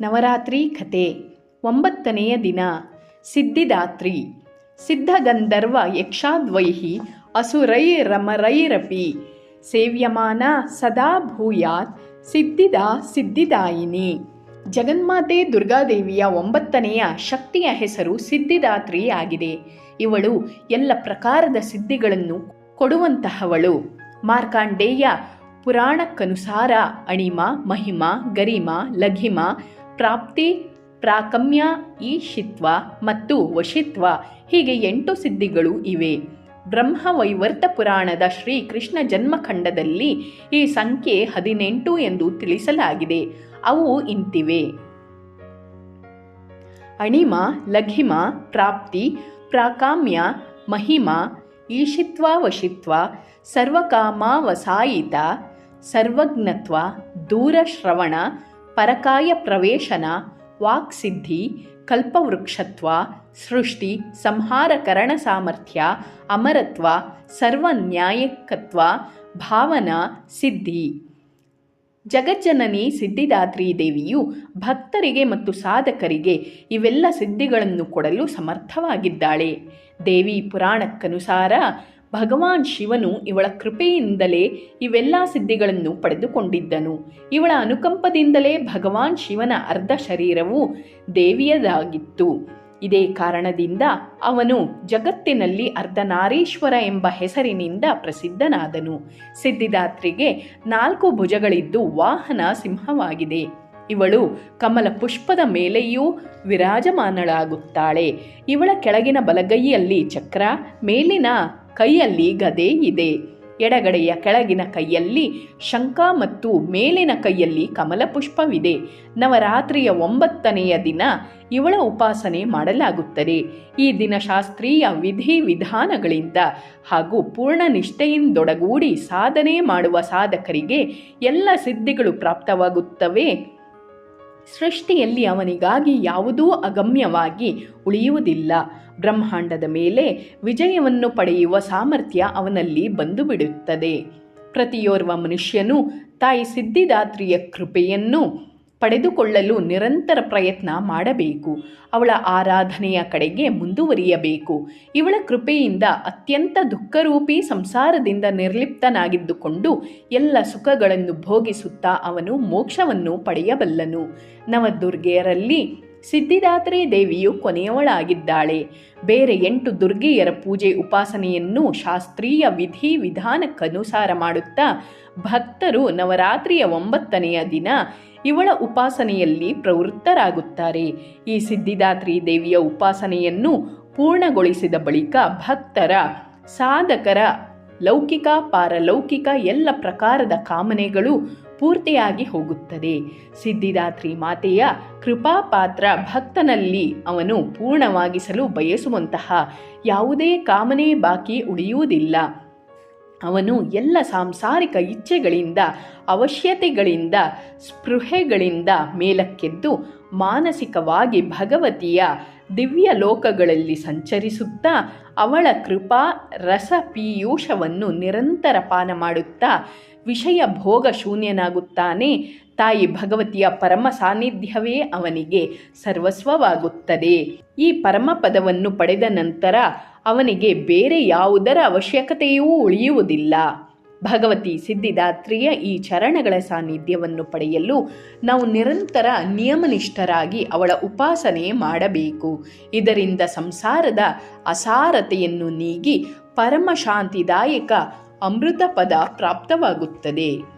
ನವರಾತ್ರಿ ಕತೆ ಒಂಬತ್ತನೆಯ ದಿನ. ಸಿದ್ಧಿದಾತ್ರಿ. ಸಿದ್ಧಗಂಧರ್ವ ಯಕ್ಷಾದ್ವೈಹಿ ಅಸುರೈರಮರೈರಪಿ ಸೇವ್ಯಮಾನ ಸದಾ ಭೂಯಾತ್ ಸಿದ್ಧಿದ ಸಿದ್ಧಿದಾಯಿನಿ. ಜಗನ್ಮಾತೆ ದುರ್ಗಾದೇವಿಯ ಒಂಬತ್ತನೆಯ ಶಕ್ತಿಯ ಹೆಸರು ಸಿದ್ಧಿದಾತ್ರಿ ಆಗಿದೆ. ಇವಳು ಎಲ್ಲ ಪ್ರಕಾರದ ಸಿದ್ಧಿಗಳನ್ನು ಕೊಡುವಂತಹವಳು. ಮಾರ್ಕಾಂಡೇಯ ಪುರಾಣಕ್ಕನುಸಾರ ಅಣಿಮ, ಮಹಿಮ, ಗರಿಮ, ಲಘಿಮ ಪ್ರಾಪ್ತಿ, ಪ್ರಾಕಮ್ಯ, ಈಶಿತ್ವ ಮತ್ತು ವಶಿತ್ವ ಹೀಗೆ ಎಂಟು ಸಿದ್ಧಿಗಳು ಇವೆ. ಬ್ರಹ್ಮವೈವರ್ತ ಪುರಾಣದ ಶ್ರೀಕೃಷ್ಣ ಜನ್ಮಖಂಡದಲ್ಲಿ ಈ ಸಂಖ್ಯೆ ಹದಿನೆಂಟು ಎಂದು ತಿಳಿಸಲಾಗಿದೆ. ಅವು ಇಂತಿವೆ. ಅಣಿಮ, ಲಘಿಮ, ಪ್ರಾಪ್ತಿ, ಪ್ರಾಕಾಮ್ಯ, ಮಹಿಮ, ಈಶಿತ್ವ, ವಶಿತ್ವ, ಸರ್ವಕಾಮಾವಸಾಯಿತ, ಸರ್ವಜ್ಞತ್ವ, ದೂರಶ್ರವಣ ಪರಕಾಯ ಪ್ರವೇಶನ ವಾಕ್ಸಿದ್ಧಿ ಕಲ್ಪವೃಕ್ಷತ್ವ, ಸೃಷ್ಟಿ ಸಂಹಾರಕರಣ ಸಾಮರ್ಥ್ಯ, ಅಮರತ್ವ ಸರ್ವನ್ಯಾಯಕತ್ವ ಭಾವನಾ ಸಿದ್ಧಿ. ಜಗಜ್ಜನನಿ ಸಿದ್ಧಿದಾತ್ರಿ ದೇವಿಯು ಭಕ್ತರಿಗೆ ಮತ್ತು ಸಾಧಕರಿಗೆ ಇವೆಲ್ಲ ಸಿದ್ಧಿಗಳನ್ನು ಕೊಡಲು ಸಮರ್ಥವಾಗಿದ್ದಾಳೆ. ದೇವಿ ಪುರಾಣಕ್ಕನುಸಾರ ಭಗವಾನ್ ಶಿವನು ಇವಳ ಕೃಪೆಯಿಂದಲೇ ಇವೆಲ್ಲ ಸಿದ್ಧಿಗಳನ್ನು ಪಡೆದುಕೊಂಡಿದ್ದನು. ಇವಳ ಅನುಕಂಪದಿಂದಲೇ ಭಗವಾನ್ ಶಿವನ ಅರ್ಧ ಶರೀರವು ದೇವಿಯದಾಗಿತ್ತು. ಇದೇ ಕಾರಣದಿಂದ ಅವನು ಜಗತ್ತಿನಲ್ಲಿ ಅರ್ಧನಾರೀಶ್ವರ ಎಂಬ ಹೆಸರಿನಿಂದ ಪ್ರಸಿದ್ಧನಾದನು. ಸಿದ್ಧಿದಾತ್ರಿಗೆ ನಾಲ್ಕು ಭುಜಗಳಿದ್ದು ವಾಹನ ಸಿಂಹವಾಗಿದೆ. ಇವಳು ಕಮಲ ಪುಷ್ಪದ ಮೇಲೆಯೂ ವಿರಾಜಮಾನಳಾಗುತ್ತಾಳೆ. ಇವಳ ಕೆಳಗಿನ ಬಲಗೈಯಲ್ಲಿ ಚಕ್ರ, ಮೇಲಿನ ಕೈಯಲ್ಲಿ ಗದೆ ಇದೆ. ಎಡಗಡೆಯ ಕೆಳಗಿನ ಕೈಯಲ್ಲಿ ಶಂಖ ಮತ್ತು ಮೇಲಿನ ಕೈಯಲ್ಲಿ ಕಮಲ ಪುಷ್ಪವಿದೆ ನವರಾತ್ರಿಯ ಒಂಬತ್ತನೆಯ ದಿನ ಇವಳ ಉಪಾಸನೆ ಮಾಡಲಾಗುತ್ತದೆ. ಈ ದಿನ ಶಾಸ್ತ್ರೀಯ ವಿಧಿ ವಿಧಾನಗಳಿಂದ ಹಾಗೂ ಪೂರ್ಣ ನಿಷ್ಠೆಯಿಂದೊಡಗೂಡಿ ಸಾಧನೆ ಮಾಡುವ ಸಾಧಕರಿಗೆ ಎಲ್ಲ ಸಿದ್ಧಿಗಳು ಪ್ರಾಪ್ತವಾಗುತ್ತವೆ. ಸೃಷ್ಟಿಯಲ್ಲಿ ಅವನಿಗಾಗಿ ಯಾವುದೂ ಅಗಮ್ಯವಾಗಿ ಉಳಿಯುವುದಿಲ್ಲ. ಬ್ರಹ್ಮಾಂಡದ ಮೇಲೆ ವಿಜಯವನ್ನು ಪಡೆಯುವ ಸಾಮರ್ಥ್ಯ ಅವನಲ್ಲಿ ಬಂದು ಬಿಡುತ್ತದೆ ಪ್ರತಿಯೋರ್ವ ಮನುಷ್ಯನು ತಾಯಿ ಸಿದ್ಧಿದಾತ್ರಿಯ ಕೃಪೆಯನ್ನು ಪಡೆದುಕೊಳ್ಳಲು ನಿರಂತರ ಪ್ರಯತ್ನ ಮಾಡಬೇಕು. ಅವಳ ಆರಾಧನೆಯ ಕಡೆಗೆ ಮುಂದುವರಿಯಬೇಕು. ಇವಳ ಕೃಪೆಯಿಂದ ಅತ್ಯಂತ ದುಃಖರೂಪಿ ಸಂಸಾರದಿಂದ ನಿರ್ಲಿಪ್ತನಾಗಿದ್ದುಕೊಂಡು ಎಲ್ಲ ಸುಖಗಳನ್ನು ಭೋಗಿಸುತ್ತಾ ಅವನು ಮೋಕ್ಷವನ್ನು ಪಡೆಯಬಲ್ಲನು. ನವದುರ್ಗೆಯರಲ್ಲಿ ಸಿದ್ಧಿದಾತ್ರಿ ದೇವಿಯು ಕೊನೆಯವಳಾಗಿದ್ದಾಳೆ. ಬೇರೆ ಎಂಟು ದುರ್ಗೆಯರ ಪೂಜೆ ಉಪಾಸನೆಯನ್ನು ಶಾಸ್ತ್ರೀಯ ವಿಧಿ ವಿಧಾನಕ್ಕನುಸಾರ ಮಾಡುತ್ತಾ, ಭಕ್ತರು ನವರಾತ್ರಿಯ ಒಂಬತ್ತನೆಯ ದಿನ ಇವಳ ಉಪಾಸನೆಯಲ್ಲಿ ಪ್ರವೃತ್ತರಾಗುತ್ತಾರೆ. ಈ ಸಿದ್ಧಿದಾತ್ರಿ ದೇವಿಯ ಉಪಾಸನೆಯನ್ನು ಪೂರ್ಣಗೊಳಿಸಿದ ಬಳಿಕ ಭಕ್ತರ, ಸಾಧಕರ, ಲೌಕಿಕ, ಪಾರಲೌಕಿಕ ಎಲ್ಲ ಪ್ರಕಾರದ ಕಾಮನೆಗಳು ಪೂರ್ತಿಯಾಗಿ ಹೋಗುತ್ತದೆ. ಸಿದ್ಧಿದಾತ್ರಿ ಮಾತೆಯ ಕೃಪಾಪಾತ್ರ ಭಕ್ತನಲ್ಲಿ ಅವನು ಪೂರ್ಣವಾಗಿಸಲು ಬಯಸುವಂತಹ ಯಾವುದೇ ಕಾಮನೆ ಬಾಕಿ ಉಳಿಯುವುದಿಲ್ಲ. ಅವನು ಎಲ್ಲ ಸಾಂಸಾರಿಕ ಇಚ್ಛೆಗಳಿಂದ, ಅವಶ್ಯತೆಗಳಿಂದ, ಸ್ಪೃಹೆಗಳಿಂದ ಮೇಲಕ್ಕೆದ್ದು ಮಾನಸಿಕವಾಗಿ ಭಗವತಿಯ ದಿವ್ಯ ಲೋಕಗಳಲ್ಲಿ ಸಂಚರಿಸುತ್ತಾ ಅವಳ ಕೃಪಾ, ರಸ ಪೀಯೂಷವನ್ನು ನಿರಂತರ ಪಾನ ಮಾಡುತ್ತಾ ವಿಷಯ ಭೋಗ ಶೂನ್ಯನಾಗುತ್ತಾನೆ. ತಾಯಿ ಭಗವತಿಯ ಪರಮ ಸಾನ್ನಿಧ್ಯವೇ ಅವನಿಗೆ ಸರ್ವಸ್ವವಾಗುತ್ತದೆ. ಈ ಪರಮ ಪದವನ್ನು ಪಡೆದ ನಂತರ ಅವನಿಗೆ ಬೇರೆ ಯಾವುದರ ಅವಶ್ಯಕತೆಯೂ ಉಳಿಯುವುದಿಲ್ಲ. ಭಗವತಿ ಸಿದ್ಧಿದಾತ್ರಿಯ ಈ ಚರಣಗಳ ಸಾನ್ನಿಧ್ಯವನ್ನು ಪಡೆಯಲು ನಾವು ನಿರಂತರ ನಿಯಮನಿಷ್ಠರಾಗಿ ಅವಳ ಉಪಾಸನೆ ಮಾಡಬೇಕು. ಇದರಿಂದ ಸಂಸಾರದ ಅಸಾರತೆಯನ್ನು ನೀಗಿ ಪರಮಶಾಂತಿದಾಯಕ ಅಮೃತ ಪದ ಪ್ರಾಪ್ತವಾಗುತ್ತದೆ.